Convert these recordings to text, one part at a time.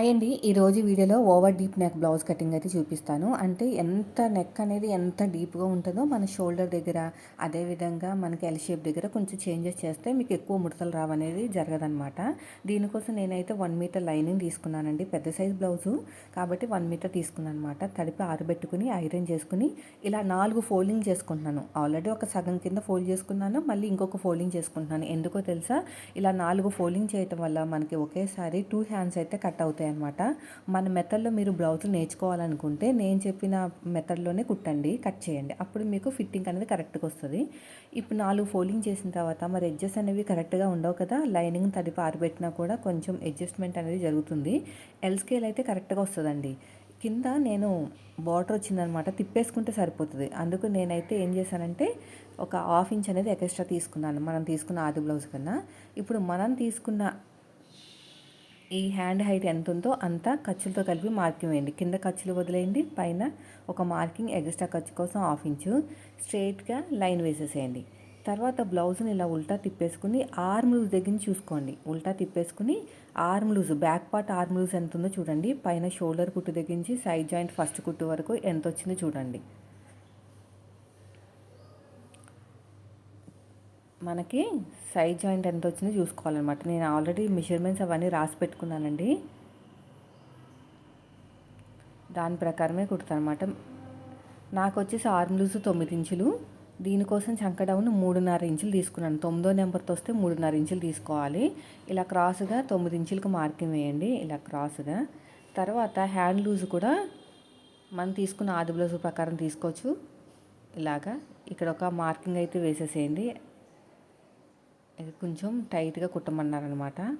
అయ్యండి ఈరోజు వీడియోలో over deep neck blouse cutting అయితే చూపిస్తాను. అంటే ఎంత నెక్ అనేది ఎంత డీప్గా ఉంటుందో మన షోల్డర్ దగ్గర అదేవిధంగా మనకి ఎల్ షేప్ దగ్గర కొంచెం చేంజెస్ చేస్తే మీకు ఎక్కువ ముడతలు రావనేది జరగదనమాట దీనికోసం నేనైతే వన్ మీటర్ లైనింగ్ తీసుకున్నానండి. పెద్ద సైజ్ బ్లౌజు. కాబట్టి వన్ మీటర్ తీసుకున్నాను అనమాట తడిపి ఆరబెట్టుకుని ఐరన్ చేసుకుని ఇలా నాలుగు ఫోల్డింగ్ చేసుకుంటున్నాను. ఆల్రెడీ ఒక సగం కింద ఫోల్డ్ చేసుకున్నాను. మళ్ళీ ఇంకొక ఫోల్డింగ్ చేసుకుంటున్నాను. ఎందుకో తెలుసా? ఇలా నాలుగు ఫోల్డింగ్ చేయటం వల్ల మనకి ఒకేసారి టూ హ్యాండ్స్ అయితే కట్ అవుతాయి అనమాట మన మెథడ్లో మీరు బ్లౌజ్ నేర్చుకోవాలనుకుంటే నేను చెప్పిన మెథడ్లోనే కుట్టండి కట్ చేయండి. అప్పుడు మీకు ఫిట్టింగ్ అనేది కరెక్ట్గా వస్తుంది. ఇప్పుడు నాలుగు ఫోల్డింగ్ చేసిన తర్వాత మరి ఎడ్జెస్ అనేవి కరెక్ట్గా ఉండవు కదా? లైనింగ్ తడిపి ఆరబెట్టినా కూడా కొంచెం అడ్జస్ట్మెంట్ అనేది జరుగుతుంది. ఎల్ స్కేల్ అయితే కరెక్ట్గా వస్తుందండి. కింద నేను బార్డర్ వచ్చిందనమాట తిప్పేసుకుంటే సరిపోతుంది. అందుకు నేనైతే ఏం చేశానంటే ఒక హాఫ్ ఇంచ్ అనేది ఎక్స్ట్రా తీసుకున్నాను. మనం తీసుకున్న ఆది బ్లౌజ్ కన్నా. ఇప్పుడు మనం తీసుకున్న ఈ హ్యాండ్ హైట్ ఎంత ఉందో అంత ఖర్చులతో కలిపి మార్కింగ్ వేయండి. కింద ఖర్చులు వదిలేయండి. పైన ఒక మార్కింగ్ ఎక్స్ట్రా ఖర్చు కోసం హాఫ్ ఇంచు స్ట్రైట్గా లైన్ వేసేసేయండి. తర్వాత బ్లౌజ్ని ఇలా ఉల్టా తిప్పేసుకుని ఆర్మ్ లూజ్ దగ్గర చూసుకోండి. ఉల్టా తిప్పేసుకుని arm loose back part arm loose ఎంత ఉందో చూడండి. పైన షోల్డర్ కుట్టు దగ్గర నుంచి సైడ్ జాయింట్ ఫస్ట్ కుట్టు వరకు ఎంత వచ్చిందో చూడండి. మనకి సైడ్ జాయింట్ ఎంత వచ్చిందో చూసుకోవాలన్నమాట. నేను ఆల్రెడీ మెజర్మెంట్స్ అవన్నీ రాసి పెట్టుకున్నానండి. దాని ప్రకారమే కుడతానమాట నాకు వచ్చేసి ఆర్మ్ లూజ్ తొమ్మిది ఇంచులు. దీనికోసం చంక డౌన్ మూడున్నర ఇంచులు తీసుకున్నాను. తొమ్మిదో నెంబర్తో వస్తే మూడున్నర ఇంచులు తీసుకోవాలి. ఇలా క్రాస్గా తొమ్మిది ఇంచులకు మార్కింగ్ వేయండి. ఇలా క్రాస్గా. తర్వాత హ్యాండ్ లూజ్ కూడా మనం తీసుకున్న ఆది బ్లౌజ్ ప్రకారం తీసుకోవచ్చు. ఇలాగా. ఇక్కడ ఒక మార్కింగ్ అయితే వేసేసేయండి. కొంచెం టైట్గా కుట్టమన్నారనమాట.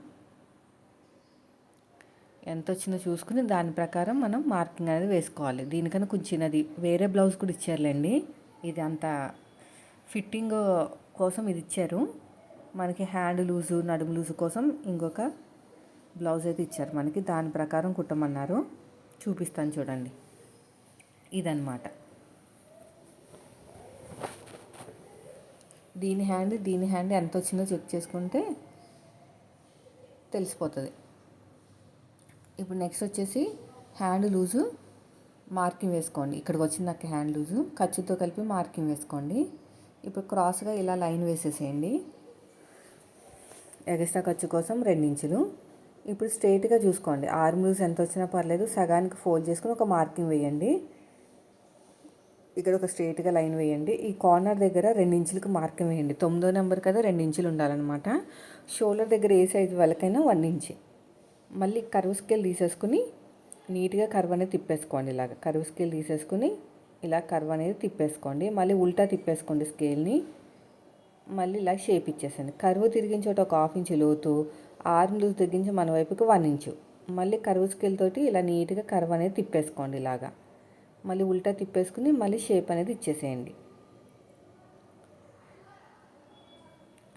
ఎంత వచ్చిందో చూసుకుని దాని ప్రకారం మనం మార్కింగ్ అనేది వేసుకోవాలి. దీనికన్నా కొంచెం చిన్నది. వేరే బ్లౌజ్ కూడా ఇచ్చారులేండి. ఇది అంత ఫిట్టింగ్ కోసం ఇది ఇచ్చారు. మనకి హ్యాండ్ లూజు నడుము లూజు కోసం ఇంకొక బ్లౌజ్ అయితే ఇచ్చారు మనకి. దాని ప్రకారం కుట్టమన్నారు. చూపిస్తాను చూడండి. ఇదన్నమాట దీని హ్యాండ్ దీని హ్యాండ్ ఎంత వచ్చిందో చెక్ చేసుకుంటే తెలిసిపోతుంది. ఇప్పుడు నెక్స్ట్ వచ్చేసి హ్యాండ్ లూజు మార్కింగ్ వేసుకోండి. ఇక్కడికి వచ్చింది నాకు హ్యాండ్ లూజు. ఖర్చుతో కలిపి మార్కింగ్ వేసుకోండి. ఇప్పుడు క్రాస్గా ఇలా లైన్ వేసేసేయండి. ఎగస్ట్రా ఖర్చు కోసం రెండించులు. ఇప్పుడు స్ట్రైట్గా చూసుకోండి. ఆర్మ్ లూజ్ ఎంత వచ్చినా పర్లేదు. సగానికి ఫోల్డ్ చేసుకుని ఒక మార్కింగ్ వేయండి. ఇక్కడ ఒక స్ట్రేట్గా లైన్ వేయండి. ఈ కార్నర్ దగ్గర రెండు ఇంచులకు మార్కింగ్ వేయండి. తొమ్మిదో నెంబర్ కదా రెండించులు ఉండాలన్నమాట. షోల్డర్ దగ్గర ఏ సైజు వాళ్ళకైనా వన్ ఇంచ్. మళ్ళీ కరువు స్కేల్ తీసేసుకుని నీట్గా కర్వ్ అనేది తిప్పేసుకోండి ఇలాగ. కరువు స్కేల్ తీసేసుకుని ఇలా కర్వ్ అనేది తిప్పేసుకోండి. మళ్ళీ ఉల్టా తిప్పేసుకోండి స్కేల్ని. మళ్ళీ ఇలా షేప్ ఇచ్చేసండి కరువు తిరిగించోట ఒక హాఫ్ ఇంచు లోతు ఆర్మ్ లూజ్ తగ్గించి మన వైపుకి వన్ ఇంచు. మళ్ళీ కరువు స్కేల్ తోటి ఇలా నీట్గా కర్వ్ అనేది తిప్పేసుకోండి ఇలాగా. మళ్ళీ ఉల్టా తిప్పేసుకుని మళ్ళీ షేప్ అనేది ఇచ్చేసేయండి.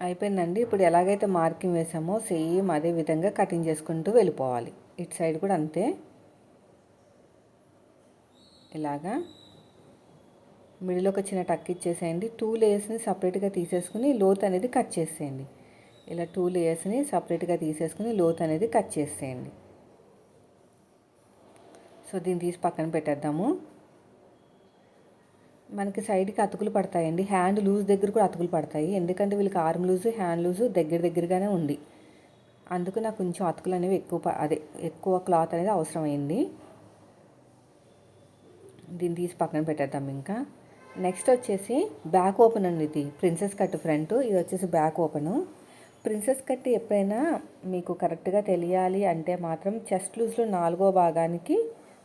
అయిపోయిందండి. ఇప్పుడు ఎలాగైతే మార్కింగ్ వేసామో సేమ్ అదే విధంగా కటింగ్ చేసుకుంటూ వెళ్ళిపోవాలి. ఇటు సైడ్ కూడా అంతే. ఇలాగా మిడిలోకి చిన్న టక్ ఇచ్చేసేయండి. టూ లేయర్స్ని సపరేట్గా తీసేసుకుని లోత్ అనేది కట్ చేసేయండి. ఇలా టూ లేయర్స్ని సపరేట్గా తీసేసుకుని లోత్ అనేది కట్ చేసేయండి. సో దీన్ని తీసి పక్కన పెట్టేద్దాము. మనకి సైడ్కి అతుకులు పడతాయండి. హ్యాండ్ లూజ్ దగ్గర కూడా అతుకులు పడతాయి. ఎందుకంటే వీళ్ళకి ఆర్మ్ లూజు హ్యాండ్ లూజు దగ్గర దగ్గరగానే ఉంది. అందుకు నాకు కొంచెం అతుకులు అనేవి ఎక్కువ అదే ఎక్కువ క్లాత్ అనేది అవసరమైంది. దీన్ని తీసి పక్కన పెట్టేద్దాం ఇంకా. నెక్స్ట్ వచ్చేసి బ్యాక్ ఓపెన్ అండి ఇది. Princess cut front. ఇది వచ్చేసి బ్యాక్ ఓపెను. ప్రిన్సెస్ కట్ ఎప్పుడైనా మీకు కరెక్ట్గా తెలియాలి అంటే మాత్రం చెస్ట్ లూజ్లో నాలుగో భాగానికి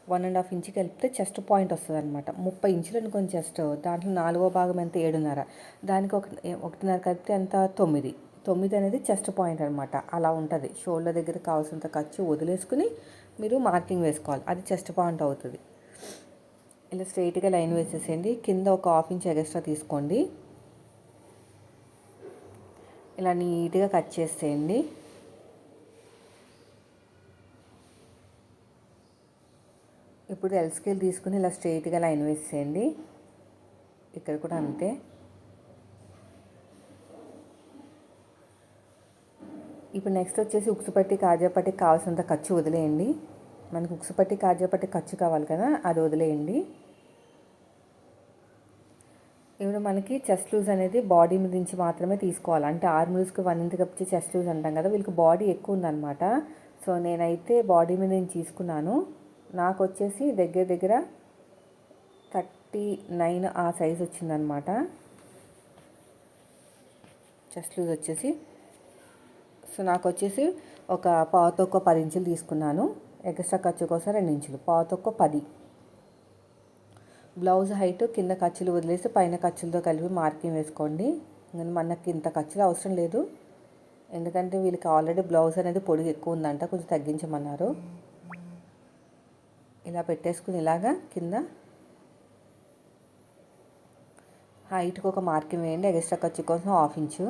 వన్ అండ్ హాఫ్ ఇంచుకి కలిపితే చెస్ట్ పాయింట్ వస్తుంది అనమాట ముప్పై ఇంచులు అనుకోని చెస్ట్. దాంట్లో నాలుగో భాగం ఎంత? ఏడున్నర. దానికి ఒక ఒకటిన్నర కలిపితే ఎంత? తొమ్మిది. తొమ్మిది అనేది చెస్ట్ పాయింట్ అనమాట అలా ఉంటుంది. షోల్డర్ దగ్గర కావాల్సినంత ఖర్చు వదిలేసుకుని మీరు మార్కింగ్ వేసుకోవాలి. అది చెస్ట్ పాయింట్ అవుతుంది. ఇలా స్ట్రైట్గా లైన్ వేసేసేయండి. కింద ఒక హాఫ్ ఇంచ్ ఎగస్ట్రా తీసుకోండి. ఇలా నీట్గా కట్ చేసేయండి. ఇప్పుడు ఎల్ స్కేల్ తీసుకుని ఇలా స్ట్రైట్గా లైన్ వేసేయండి. ఇక్కడ కూడా అంతే. ఇప్పుడు నెక్స్ట్ వచ్చేసి ఉక్సుపట్టి కాజాపట్టి కావాల్సినంత ఖర్చు వదిలేయండి. మనకు ఉక్సుపట్టి కాజాపట్టి ఖర్చు కావాలి కదా అది వదిలేయండి. ఇప్పుడు మనకి చెస్ట్ లూజ్ అనేది బాడీ మీద నుంచి మాత్రమే తీసుకోవాలి. అంటే ఆర్మ్ లూజ్కి వన్ ఇంత కప్పించి చెస్ట్ లూజ్ అంటాం కదా వీళ్ళకి బాడీ ఎక్కువ ఉందన్నమాట. సో నేనైతే బాడీ మీద నుంచి తీసుకున్నాను. నాకు వచ్చేసి దగ్గర దగ్గర థర్టీ నైన్ ఆ సైజ్ వచ్చిందనమాట. చెస్ట్ లూజ్ వచ్చేసి. సో నాకు వచ్చేసి ఒక పావుతొక్క పది ఇంచులు తీసుకున్నాను. ఎక్స్ట్రా ఖర్చు కోసం రెండు ఇంచులు పావుతొక్క పది. బ్లౌజ్ హైట్ కింద ఖర్చులు వదిలేసి పైన ఖర్చులతో కలిపి మార్కింగ్ వేసుకోండి. మనకి ఇంత ఖర్చులు అవసరం లేదు. ఎందుకంటే వీళ్ళకి ఆల్రెడీ బ్లౌజ్ అనేది పొడుగు ఎక్కువ ఉందంట కొంచెం తగ్గించమన్నారు. ఇలా పెట్టేసుకుని ఇలాగా కింద హైట్కి ఒక మార్కింగ్ వేయండి. ఎక్స్ట్రా ఖర్చు కోసం హాఫ్ ఇంచు.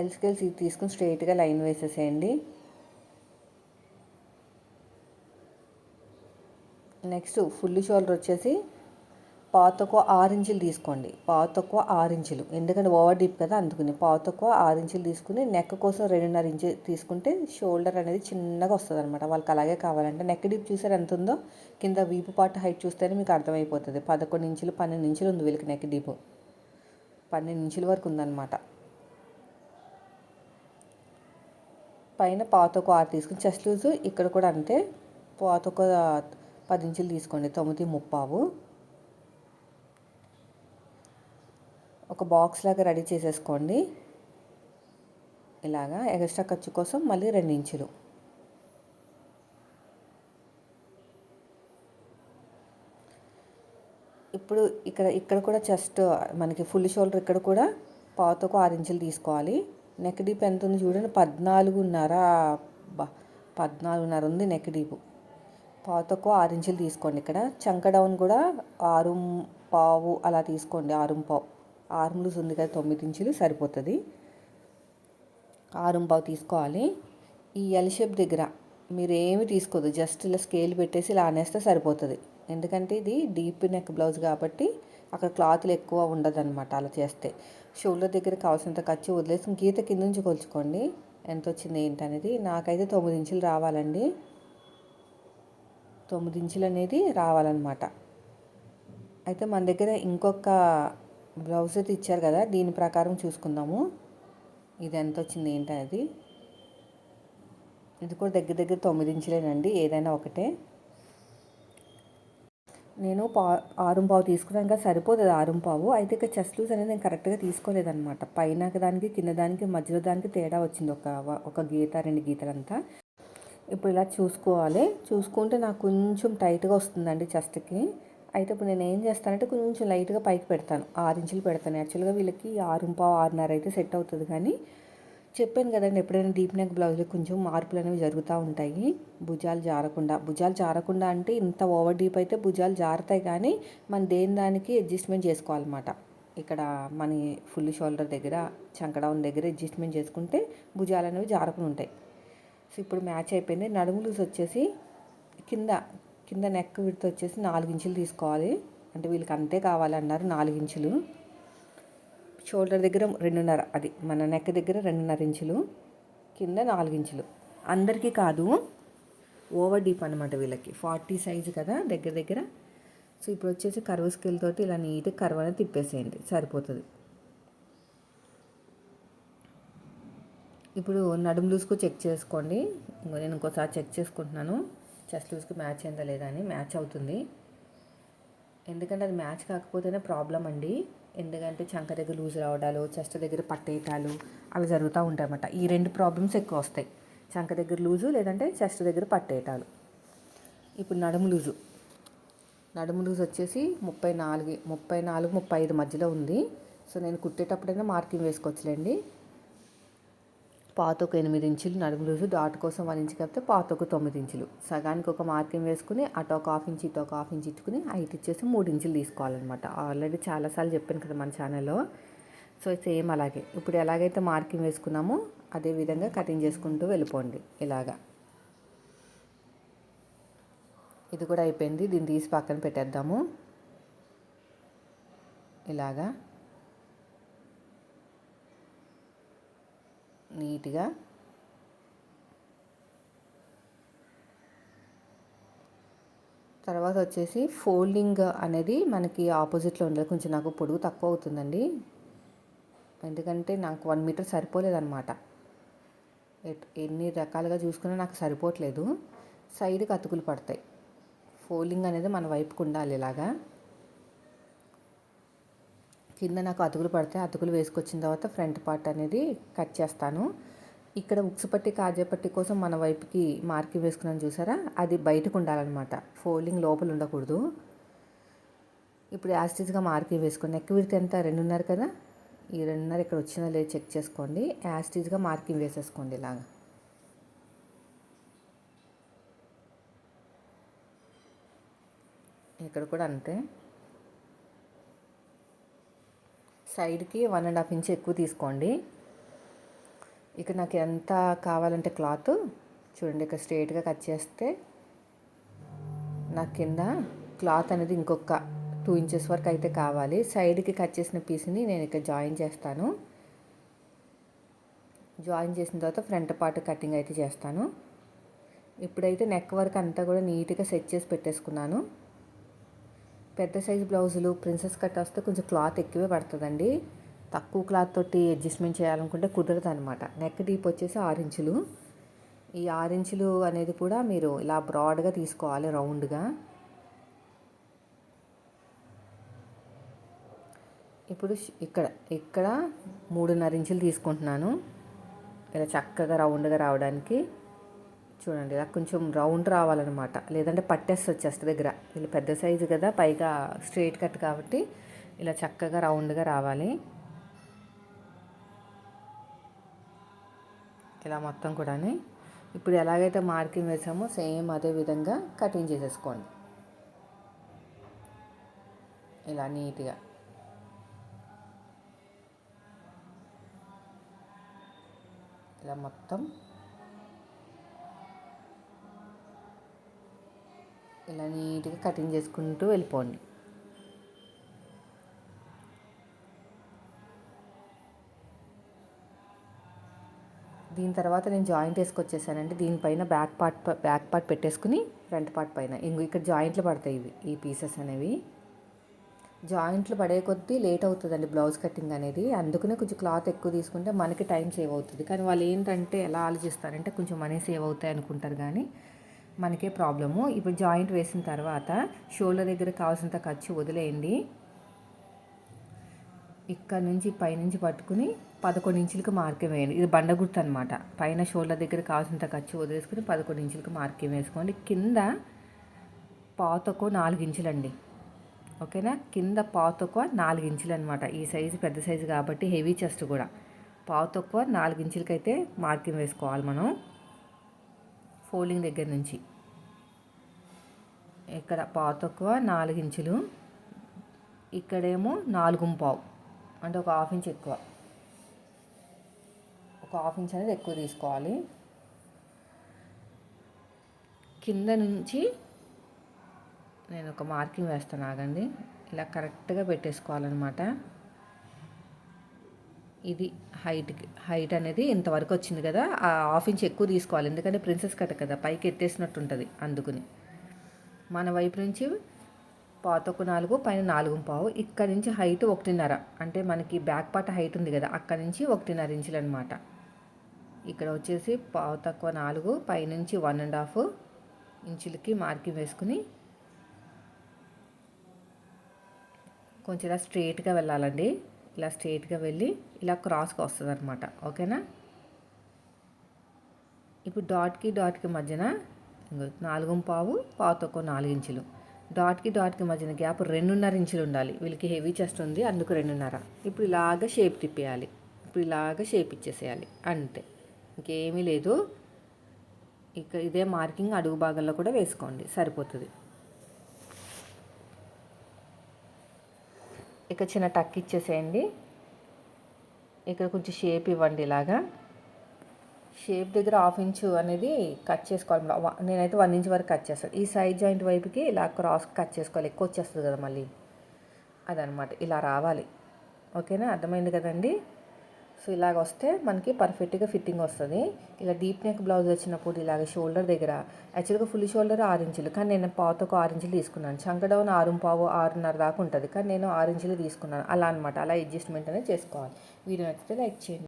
ఎల్స్కెల్స్ ఇది తీసుకుని స్ట్రైట్గా లైన్ వేసేసేయండి. నెక్స్ట్ ఫుల్ షోల్డర్ వచ్చేసి పావు తక్కువ ఆరు ఇంచులు తీసుకోండి. పావు తక్కువ ఆరు ఇంచులు ఎందుకంటే ఓవర్ డీప్ కదా అందుకుని. పావు తక్కువ ఆరు ఇంచులు తీసుకుని నెక్ కోసం రెండున్నర ఇంచు తీసుకుంటే షోల్డర్ అనేది చిన్నగా వస్తుంది అనమాట వాళ్ళకి అలాగే కావాలంటే నెక్ డీప్ చూసారు ఎంత ఉందో కింద వీపు పాటు హైట్ చూస్తేనే మీకు అర్థమైపోతుంది. పదకొండు ఇంచులు పన్నెండు ఇంచులు ఉంది వీళ్ళకి నెక్ డీప్. పన్నెండు ఇంచుల వరకు ఉందన్నమాట. పైన పాతొక ఆరు తీసుకుని చెస్ట్ లూజ్. ఇక్కడ కూడా అంతే. పాతొక పది ఇంచులు తీసుకోండి. తొమ్మిది ముప్పావు. ఒక బాక్స్ లాగా రెడీ చేసేసుకోండి. ఇలాగా ఎక్స్ట్రా ఖర్చు కోసం మళ్ళీ రెండు ఇంచులు ఇప్పుడు ఇక్కడ ఇక్కడ కూడా చెస్ట్ మనకి ఫుల్ షోల్డర్ ఇక్కడ కూడా పాతకు ఆరు ఇంచులు తీసుకోవాలి. నెక్ డీప్ ఎంత ఉంది చూడండి పద్నాలుగున్నర పద్నాలుగున్నర ఉంది నెక్ డీప్ పాతకు ఆరు ఇంచులు తీసుకోండి ఇక్కడ. చంక డౌన్ కూడా ఆరు పావు అలా తీసుకోండి ఆరు పావు. ఆర్మ్లూస్ ఉంది కదా తొమ్మిది ఇంచులు సరిపోతుంది. ఆరుంపావు తీసుకోవాలి. ఈ ఎల్ షేప్ దగ్గర మీరు ఏమి తీసుకోదు జస్ట్ ఇలా స్కేల్ పెట్టేసి ఇలా అనేస్తే సరిపోతుంది. ఎందుకంటే ఇది డీప్ నెక్ బ్లౌజ్ కాబట్టి అక్కడ క్లాత్లు ఎక్కువ ఉండదన్నమాట అలా చేస్తే. షోల్డర్ దగ్గర కావాల్సినంత ఖర్చు వదిలేసి గీత కింద నుంచి కొలుచుకోండి. ఎంత వచ్చింది ఏంటనేది నాకైతే తొమ్మిది ఇంచులు రావాలండి. తొమ్మిది ఇంచులు అనేది రావాలన్నమాట. అయితే మన దగ్గర ఇంకొక బ్లౌజ్ అయితే ఇచ్చారు కదా దీని ప్రకారం చూసుకుందాము. ఇది ఎంత వచ్చింది ఏంటనేది ఇది కూడా దగ్గర దగ్గర తొమ్మిది ఇంచులేనండి ఏదైనా ఒకటే. నేను పా ఆరుంపావు తీసుకున్నాను ఇంకా సరిపోతుంది ఆరు అయితే ఇక చెస్ట్ లూజ్ అనేది నేను కరెక్ట్గా తీసుకోలేదనమాట పైన దానికి కింద దానికి మధ్యలో దానికి తేడా వచ్చింది ఒక ఒక గీత రెండు గీతలంతా. ఇప్పుడు ఇలా చూసుకోవాలి. చూసుకుంటే నాకు కొంచెం టైట్గా వస్తుందండి చెస్ట్కి. అయితే ఇప్పుడు నేను ఏం చేస్తానంటే కొంచెం లైట్గా పైకి పెడతాను. ఆరు ఇంచులు పెడతాను. యాక్చువల్గా వీళ్ళకి ఆరు పావు ఆరున్నర అయితే సెట్ అవుతుంది కానీ చెప్పాను కదండి ఎప్పుడైనా డీప్ నెక్ బ్లౌజ్లో కొంచెం మార్పులు అనేవి జరుగుతూ ఉంటాయి. భుజాలు జారకుండా భుజాలు జారకుండా అంటే ఇంత ఓవర్ డీప్ అయితే భుజాలు జారుతాయి కానీ మన దేని దానికి అడ్జస్ట్మెంట్ చేసుకోవాలన్నమాట. ఇక్కడ మన ఫుల్ షోల్డర్ దగ్గర చంకడౌన్ దగ్గర అడ్జస్ట్మెంట్ చేసుకుంటే భుజాలు అనేవి జారకుండా ఉంటాయి. సో ఇప్పుడు మ్యాచ్ అయిపోయింది. నడుము లూజ్ వచ్చేసి కింద కింద నెక్ విడత వచ్చేసి నాలుగు ఇంచులు తీసుకోవాలి. అంటే వీళ్ళకి అంతే కావాలన్నారు నాలుగు ఇంచులు షోల్డర్ దగ్గర రెండున్నర అది మన నెక్ దగ్గర రెండున్నర ఇంచులు కింద నాలుగు ఇంచులు అందరికీ కాదు ఓవర్ డీప్ అనమాట వీళ్ళకి. ఫార్టీ సైజు కదా దగ్గర దగ్గర. సో ఇప్పుడు వచ్చేసి కర్వ్ స్కేల్ తోటి ఇలా నీట్గా కర్వ్ అనేది తిప్పేసేయండి. సరిపోతుంది. ఇప్పుడు నడుము లూజ్కు చెక్ చేసుకోండి. నేను ఇంకోసారి చెక్ చేసుకుంటున్నాను. చెస్ట్ లూజ్కి మ్యాచ్ అయిందా లేదా అని మ్యాచ్ అవుతుంది. ఎందుకంటే అది మ్యాచ్ కాకపోతేనే ప్రాబ్లం అండి. ఎందుకంటే చంక దగ్గర లూజ్ రావడాలు చెస్ట్ దగ్గర పట్టేయటాలు అలా జరుగుతూ ఉంటాయి అన్నమాట ఈ రెండు ప్రాబ్లమ్స్ ఎక్కువ వస్తాయి. చంక దగ్గర లూజు లేదంటే చెస్ట్ దగ్గర పట్టేయటాలు. ఇప్పుడు నడుము లూజు. నడుము లూజ్ వచ్చేసి ముప్పై నాలుగు ముప్పై నాలుగు ముప్పై ఐదు మధ్యలో ఉంది. సో నేను కుట్టేటప్పుడైనా మార్కింగ్ వేసుకోవచ్చులేండి. పాతొక ఎనిమిది ఇంచులు నడుము లూజు డాట్ కోసం వన్ ఇంచు కలిపితే పాతొక తొమ్మిది ఇంచులు. సగానికి ఒక మార్కింగ్ వేసుకుని అటు ఒక హాఫ్ ఇంచ్ ఇటు ఒక హాఫ్ ఇంచ్ ఇచ్చుకుని హైట్ ఇచ్చేసి మూడు ఇంచులు తీసుకోవాలన్నమాట. ఆల్రెడీ చాలాసార్లు చెప్పాను కదా మన ఛానల్లో. సో సేమ్ అలాగే. ఇప్పుడు ఎలాగైతే మార్కింగ్ వేసుకున్నామో అదే విధంగా కటింగ్ చేసుకుంటూ వెళ్ళిపోండి. ఇలాగా. ఇది కూడా అయిపోయింది. దీన్ని తీసి పక్కన పెట్టేద్దాము. ఇలాగా. నీట్గా. తర్వాత వచ్చేసి ఫోల్డింగ్ అనేది మనకి ఆపోజిట్లో ఉండదు కొంచెం నాకు పొడుగు తక్కువ అవుతుందండి. ఎందుకంటే నాకు వన్ మీటర్ సరిపోలేదన్నమాట. ఎన్ని రకాలుగా చూసుకున్నా నాకు సరిపోవట్లేదు. సైడ్కి అతుకులు పడతాయి. ఫోల్డింగ్ అనేది మన వైపుకు ఉండాలి ఇలాగా. కింద నాకు అతుకులు పడితే అతుకులు వేసుకొచ్చిన తర్వాత ఫ్రంట్ పార్ట్ అనేది కట్ చేస్తాను. ఇక్కడ ఉక్సు పట్టి కాజా పట్టి కోసం మన వైపుకి మార్కింగ్ వేసుకున్నాను చూసారా? అది బయటకు ఉండాలన్నమాట. ఫోల్డింగ్ లోపల ఉండకూడదు. ఇప్పుడు యాస్టిజ్గా మార్కింగ్ వేసుకోండి నెక్ విడితే ఎంత? రెండున్నర కదా? ఈ రెండున్నర ఇక్కడ వచ్చినా లేదు చెక్ చేసుకోండి. యాస్టిజ్గా మార్కింగ్ వేసేసుకోండి ఇలాగా. ఇక్కడ కూడా అంతే. సైడ్కి వన్ అండ్ హాఫ్ ఇంచ్ ఎక్కువ తీసుకోండి. ఇక నాకు ఎంత కావాలంటే క్లాత్ చూడండి ఇక్కడ స్ట్రేట్గా కట్ చేస్తే నాకు కింద క్లాత్ అనేది ఇంకొక టూ ఇంచెస్ వరకు అయితే కావాలి. సైడ్కి కట్ చేసిన పీస్ని నేను ఇక్కడ జాయిన్ చేస్తాను. జాయిన్ చేసిన తర్వాత ఫ్రంట్ పార్ట్ కటింగ్ అయితే చేస్తాను. ఇప్పుడైతే నెక్ వర్క్ అంతా కూడా నీట్గా సెట్ చేసి పెట్టేసుకున్నాను. పెద్ద సైజు బ్లౌజులు ప్రిన్సెస్ కట్ వస్తే కొంచెం క్లాత్ ఎక్కువే పడుతుందండి. తక్కువ క్లాత్ తోటి అడ్జస్ట్మెంట్ చేయాలనుకుంటే కుదరదు అనమాట నెక్ డీప్ వచ్చేసి ఆరు ఇంచులు. ఈ ఆరు ఇంచులు అనేది కూడా మీరు ఇలా బ్రాడ్గా తీసుకోవాలి రౌండ్గా. ఇప్పుడు ఇక్కడ ఇక్కడ మూడున్నర ఇంచులు తీసుకుంటున్నాను. ఇలా చక్కగా రౌండ్గా రావడానికి. చూడండి ఇలా కొంచెం రౌండ్ రావాలన్నమాట. లేదంటే పట్టేసి వచ్చేస్తుంది దగ్గర. వీళ్ళు పెద్ద సైజు కదా పైగా స్ట్రైట్ కట్ కాబట్టి ఇలా చక్కగా రౌండ్గా రావాలి. ఇలా మొత్తం కూడా ఇప్పుడు ఎలాగైతే మార్కింగ్ వేసామో సేమ్ అదే విధంగా కటింగ్ చేసేసుకోండి. ఇలా నీట్గా. ఇలా మొత్తం ఇలా నీట్గా కటింగ్ చేసుకుంటూ వెళ్ళిపోండి. దీని తర్వాత నేను జాయింట్ వేసుకొచ్చేసానండి. దీనిపైన బ్యాక్ పార్ట్ బ్యాక్ పార్ట్ పెట్టేసుకుని ఫ్రంట్ పార్ట్ పైన. ఇంకో ఇక్కడ జాయింట్లు పడతాయి ఇవి ఈ పీసెస్ అనేవి. జాయింట్లు పడే కొద్దీ లేట్ అవుతుందండి బ్లౌజ్ కటింగ్ అనేది. అందుకనే కొంచెం క్లాత్ ఎక్కువ తీసుకుంటే మనకి టైం సేవ్ అవుతుంది. కానీ వాళ్ళు ఏంటంటే ఎలా ఆలోచిస్తారంటే కొంచెం మనీ సేవ్ అవుతాయి అనుకుంటారు కానీ మనకే ప్రాబ్లము. ఇప్పుడు జాయింట్ వేసిన తర్వాత షోల్డర్ దగ్గర కావాల్సినంత ఖర్చు వదిలేయండి. ఇక్కడ నుంచి పైనుంచి పట్టుకుని పదకొండు ఇంచులకు మార్కింగ్ వేయండి. ఇది బండ గుర్తు అనమాట పైన షోల్డర్ దగ్గర కావాల్సినంత ఖర్చు వదిలేసుకుని పదకొండు ఇంచులకు మార్కింగ్ వేసుకోండి. కింద పాతకు నాలుగు ఇంచులండి. ఓకేనా? కింద పాతొక్క నాలుగు ఇంచులు అనమాట ఈ సైజు పెద్ద సైజు కాబట్టి హెవీ చెస్ట్ కూడా. పాతొక్క నాలుగు ఇంచులకైతే మార్కింగ్ వేసుకోవాలి మనం. ఫోల్డింగ్ దగ్గర నుంచి. ఇక్కడ పావు తక్కువ నాలుగించులు. ఇక్కడేమో నాలుగు పావు అంటే ఒక హాఫ్ ఇంచ్ ఎక్కువ. ఒక హాఫ్ ఇంచ్ అనేది ఎక్కువ తీసుకోవాలి. కింద నుంచి నేను ఒక మార్కింగ్ వేస్తాను ఆగండి. ఇలా కరెక్ట్గా పెట్టేసుకోవాలన్నమాట. ఇది హైట్కి హైట్ అనేది ఇంతవరకు వచ్చింది కదా. ఆ హాఫ్ ఇంచ్ ఎక్కువ తీసుకోవాలి. ఎందుకంటే ప్రిన్సెస్ కట్ కదా పైకి ఎత్తేసినట్టు ఉంటుంది అందుకుని. మన వైపు నుంచి పాతొక్క నాలుగు పైన నాలుగు పావు. ఇక్కడ నుంచి హైట్ ఒకటిన్నర. అంటే మనకి బ్యాక్ పార్ట్ హైట్ ఉంది కదా అక్కడ నుంచి ఒకటిన్నర ఇంచులు అనమాట ఇక్కడ వచ్చేసి పావు తక్కువ నాలుగు పైనుంచి వన్ అండ్ హాఫ్ ఇంచులకి మార్కింగ్ వేసుకుని కొంచెం ఇలా స్ట్రేట్గా వెళ్ళాలండి. ఇలా స్ట్రేట్గా వెళ్ళి ఇలా క్రాస్గా వస్తుంది అనమాట ఓకేనా? ఇప్పుడు డాట్కి డాట్కి మధ్యన నాలుగు పావు పావు తక్కువ నాలుగు ఇంచులు. డాట్కి డాట్కి మధ్యన గ్యాప్ రెండున్నర ఇంచులు ఉండాలి. వీళ్ళకి హెవీ చెస్ట్ ఉంది అందుకు రెండున్నర. ఇప్పుడు ఇలాగ షేప్ తిప్పేయాలి. ఇప్పుడు ఇలాగ షేప్ ఇచ్చేసేయాలి. అంతే. ఇంకేమీ లేదు. ఇక ఇదే మార్కింగ్ అడుగు భాగంలో కూడా వేసుకోండి. సరిపోతుంది. ఇక చిన్న టక్ ఇచ్చేసేయండి. ఇక్కడ కొంచెం షేప్ ఇవ్వండి ఇలాగా. షేప్ దగ్గర హాఫ్ ఇంచు అనేది కట్ చేసుకోవాలి నేనైతే వన్ ఇంచ్ వరకు కట్ చేస్తాను. ఈ సైడ్ జాయింట్ వైపుకి ఇలా క్రాస్ కట్ చేసుకోవాలి. ఎక్కువ వచ్చేస్తుంది కదా మళ్ళీ. అదనమాట. ఇలా రావాలి. ఓకేనా? అర్థమైంది కదండి? సో ఇలాగ వస్తే మనకి పర్ఫెక్ట్గా ఫిట్టింగ్ వస్తుంది. ఇలా డీప్ నెక్ బ్లౌజ్ వచ్చినప్పుడు ఇలాగ షోల్డర్ దగ్గర యాక్చువల్గా ఫుల్ షోల్డర్ ఆరు ఇంచులు. కానీ నేను పావుతో ఒక ఆరు ఇంచులు తీసుకున్నాను. చంక డౌన్ ఆరు పావు ఆరున్నర దాకా ఉంటుంది. కానీ నేను ఆరు ఇంచులు తీసుకున్నాను. అలా అనమాట అలా అడ్జస్ట్మెంట్ అనేది చేసుకోవాలి. వీడియో నచ్చితే లైక్ చేయండి.